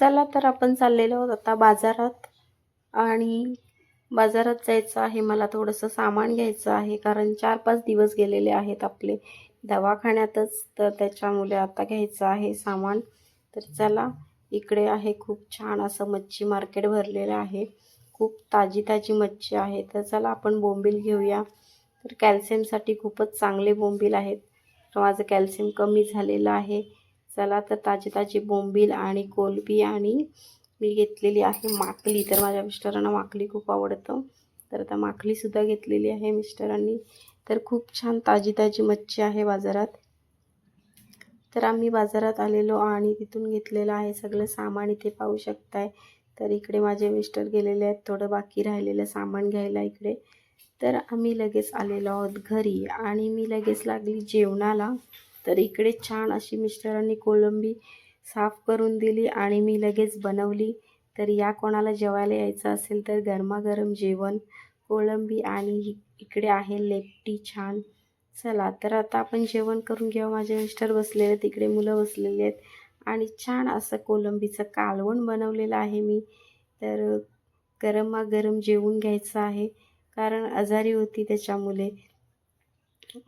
चला तर आपण चाललेलो आहोत आता बाजारात. आणि बाजारात जायचं आहे मला थोडंसं सामान घ्यायचं आहे कारण चार पाच दिवस गेलेले आहेत आपले दवाखान्यातच तर त्याच्यामुळे आता घ्यायचं आहे सामान. तर चला इकडे आहे खूप छान असं मच्छी मार्केट भरलेलं आहे. खूप ताजी ताजी मच्छी आहे. तर चला आपण बोंबील घेऊया. तर कॅल्शियमसाठी खूपच चांगले बोंबील आहेत. माझं कॅल्शियम कमी झालेलं आहे. चला तर ताजी ताजी बोंबील आणि कोलबी आणि मी घेतलेली आहे माकली. तर माझ्या मिस्टरांना माकली खूप आवडतं. तर आता माकलीसुद्धा घेतलेली आहे मिस्टरांनी. तर खूप छान ताजी ताजी मच्छी आहे बाजारात. तर आम्ही बाजारात आलेलो आणि तिथून घेतलेलं आहे सगळं सामान. इथे पाहू शकताय. तर इकडे माझे मिस्टर गेलेले आहेत. थोडं बाकी राहिलेलं सामान घ्यायला इकडे. तर आम्ही लगेच आलेलो आहोत घरी आणि मी लगेच लागली जेवणाला. तर इकडे छान अशी मिस्टरांनी कोळंबी साफ करून दिली आणि मी लगेच बनवली. तर या कोणाला जेवायला यायचं असेल तर गरमागरम जेवण कोळंबी आणि इकडे आहे लेपटी छान. चला तर आता आपण जेवण करून घेऊ. माझे मिस्टर बसलेले आहेत तिकडे मुलं बसलेली आहेत. आणि छान असं कोलंबीचं कालवण बनवलेलं आहे मी. तर गरमागरम जेवून घ्यायचं आहे. कारण आजारी होती त्याच्यामुळे.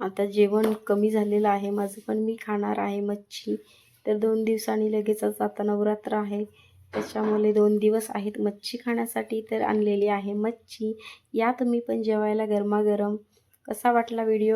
आता जेवण कमी झालेलं आहे माझं पण मी खाणार आहे मच्छी. तर दोन दिवसांनी लगेचच आता नवरात्र आहे. त्याच्यामुळे दोन दिवस आहेत मच्छी खाण्यासाठी तर आणलेली आहे मच्छी. या तुम्ही पण जेवायला गरमागरम. कसा वाटला व्हिडिओ?